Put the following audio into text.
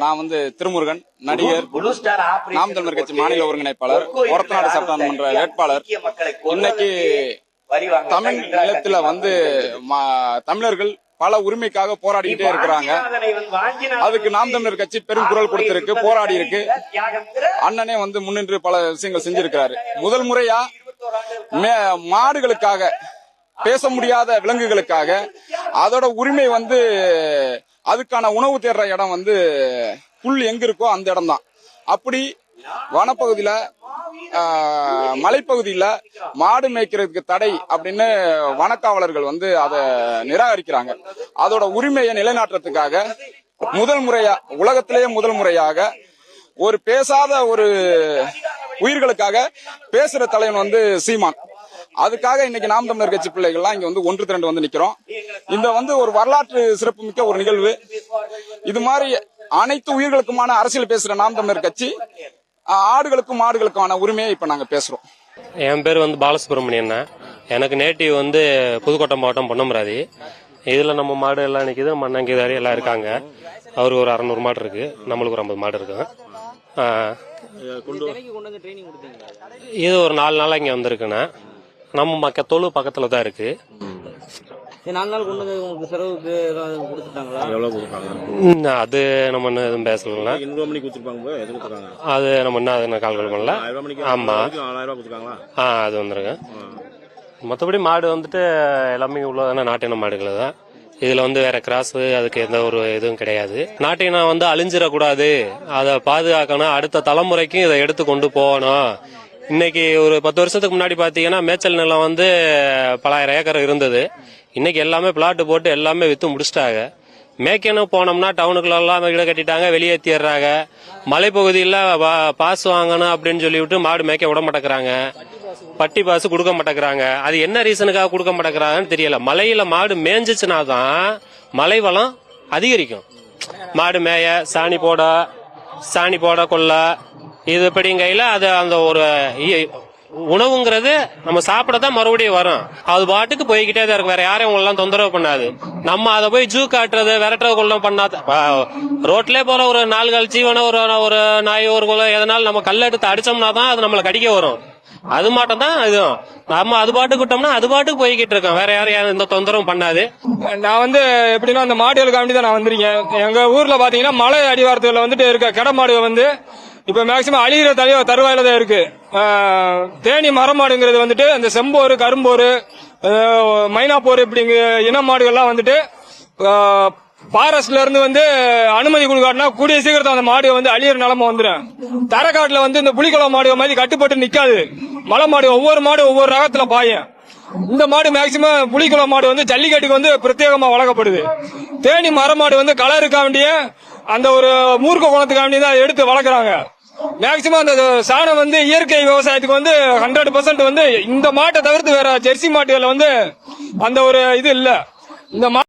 நான் வந்து திருமுருகன் நடிகர் நாம் தமிழர் கட்சி மாநில ஒருங்கிணைப்பாளர் ஒரத்தநாடு சட்டமன்ற வேட்பாளர். இன்னைக்கு தமிழ் நிலத்துல வந்து தமிழர்கள் பல உரிமைக்காக போராடிக்கிட்டே இருக்கிறாங்க. அதுக்கு நாம் தமிழர் கட்சி பெரும் குரல் கொடுத்திருக்கு போராடி இருக்கு அண்ணனே வந்து முன்னின்று பல விஷயங்கள் செஞ்சிருக்கிறாரு. முதல் முறையா மாடுகளுக்காக பேச முடியாத விலங்குகளுக்காக அதோட உரிமை வந்து அதுக்கான உணவு தேடுற இடம் வந்து புல் எங்க இருக்கோ அந்த இடம் தான் அப்படி வனப்பகுதியில மலைப்பகுதியில மாடு மேய்க்கிறதுக்கு தடை அப்படின்னு வனக்காவலர்கள் வந்து அதை நிராகரிக்கிறாங்க. அதோட உரிமையை நிலைநாட்டுறதுக்காக முதல் முறையா உலகத்திலேயே முதல் முறையாக ஒரு பேசாத ஒரு உயிர்களுக்காக பேசுற தலைவன் வந்து சீமான். அதுக்காக இன்னைக்கு நாம் தமிழர் கட்சி பிள்ளைகள்லாம் இங்க வந்து ஒன்று திரண்டு வந்து நிக்கிறோம். இந்த வந்து ஒரு வரலாற்று சிறப்புமிக்க ஒரு நிகழ்வு. இது மாதிரி அனைத்து உயிர்களுக்குமான அரசியல் பேசுற நாம் தமிழர் கட்சி ஆடுகளுக்கும் மாடுகளுக்குமான உரிமையை இப்ப நாங்க பேசுறோம். என் பேர் வந்து பாலசுப்ரமணியன் எனக்கு நேட்டிவ் வந்து புதுக்கோட்டை மாவட்டம் பொன்னமராதி. இதுல நம்ம மாடு எல்லாம் நிக்குது நம்ம அண்ணன் கீதாரி எல்லாம் இருக்காங்க. அவருக்கு ஒரு அறநூறு மாடு இருக்கு. நம்மளுக்கு ஒரு ஐம்பது மாடு இருக்கு. ஆ, இது ஒரு நாலு நாளா இங்க வந்திருக்குண்ணே. நம்ம மக்க தொழு பக்கத்துல தான் இருக்கு. சரி நாலு நாள் கொண்டு வந்து உங்களுக்கு செலவுக்கு ஏதாவது கொடுத்துட்டாங்களா? எவ்வளவு கொடுப்பாங்க ம், அது நம்ம இன்னும் எதுவும் பேசலாம் எண்ணூறு மணிக்கு கொடுத்துருப்பாங்க போய் எது கொடுத்துருக்காங்க அது நம்ம இன்னும் அதை நான் கால்குலேட் பண்ணல. ஆயிரம் மணிக்கு ஆமா. நாலாயிரம் ரூபாய் கொடுத்துருக்காங்களா? ஆ அது வந்துருங்க. மற்றபடி மாடு வந்துட்டு எல்லாமே உள்ளதான நாட்டின மாடுகள் தான். இதுல வந்து வேற கிராஸ் அதுக்கு எந்த ஒரு இதுவும் கிடையாது. நாட்டினம் வந்து அழிஞ்சிடக்கூடாது. அதை பாதுகாக்கணும். அடுத்த தலைமுறைக்கும் இதை எடுத்து கொண்டு போகணும். இன்னைக்கு ஒரு பத்து வருஷத்துக்கு முன்னாடி பாத்தீங்கன்னா மேய்ச்சல் நிலம் வந்து பலாயிரம் ஏக்கர் இருந்தது. இன்னைக்கு எல்லாமே பிளாட் போட்டு எல்லாமே வித்து முடிச்சிட்டாங்க. மேய்க்கணும் போனோம்னா டவுனுக்குள்ள எல்லாம் வீடு கட்டிட்டாங்க வெளியேற்றிடுறாங்க மலைப்பகுதியில் பாஸ் வாங்கணும் அப்படின்னு சொல்லிவிட்டு மாடு மேய்க்க விட மாட்டேங்கிறாங்க. பட்டி பாசு கொடுக்க மாட்டேங்கிறாங்க. அது என்ன ரீசனுக்காக கொடுக்க மாட்டேங்கிறாங்கன்னு தெரியல. மலையில மாடு மேய்ஞ்சிச்சுனா தான் மலை வளம் அதிகரிக்கும். மாடு மேய சாணி போட சாணி போட கொள்ள இது இப்படிங்கையில அது அந்த ஒரு இ- உணவுங்கிறது நம்ம சாப்பிட தான் மறுபடியும் வரும். அது பாட்டுக்கு போய்கிட்டே தான் இருக்கும். வேற யாரையும் உங்களெல்லாம் தொந்தரவு பண்ணாது. நம்ம அதை போய் ஜூ காட்டுறது விரட்டுறது கொள்ளம் பண்ணாத ரோட்லயே போற ஒரு நாலு கால் ஜீவனை ஒரு ஒரு நாய் ஒரு குலம் எதனால நம்ம கல்ல எடுத்து அடிச்சோம்னா தான் அது நம்மளை கடிக்க வரும். அது மட்டும் தான் இது. நம்ம அது பாட்டுக்கு விட்டோம்னா அது பாட்டுக்கு போய்கிட்டு இருக்கோம். வேற யாரும் எந்த தொந்தரவும் பண்ணாது. நான் வந்து எப்படின்னா அந்த மாடுகளுக்காண்டி தான் நான் வந்திருக்கேன். எங்க ஊர்ல பாத்தீங்கன்னா மலை அடிவாரத்துல வந்துட்டு இருக்க கடை மாடுகள் வந்து இப்ப மேக்சிமம் அழிகிற தலைவ தருவாயில தான் இருக்கு. தேனி மரமாடுங்கிறது வந்துட்டு அந்த செம்போரு கரும்போரு மைனாப்போர் இப்படிங்க இன மாடுகள்லாம் வந்துட்டு பாரஸ்ட்ல இருந்து வந்து அனுமதி கொடுக்காட்டினா கூடிய சீக்கிரத்தை அந்த மாடு வந்து அழியிற நிலைமை வந்துடும் தரக்காட்டுல வந்து இந்த புலிக்குளம் மாடு மாதிரி கட்டுப்பட்டு நிக்காது. மலை மாடு ஒவ்வொரு மாடு ஒவ்வொரு ரகத்துல பாயும். இந்த மாடு மேக்சிமம் புலிக்குளம் மாடு வந்து ஜல்லிக்கட்டுக்கு வந்து பிரத்யேகமா வழங்கப்படுது தேனி மரமாடு வந்து கலருக்கா வேண்டிய அந்த ஒரு மூர்க்க குணத்துக்காக தான் எடுத்து வளர்க்குறாங்க. மேக்சிமம் அந்த சாணம் வந்து இயற்கை விவசாயத்துக்கு வந்து ஹண்ட்ரட் பர்சன்ட் வந்து இந்த மாட்டை தவிர்த்து வேற ஜெர்சி மாட்டுகள் வந்து அந்த ஒரு இது இல்ல. இந்த மா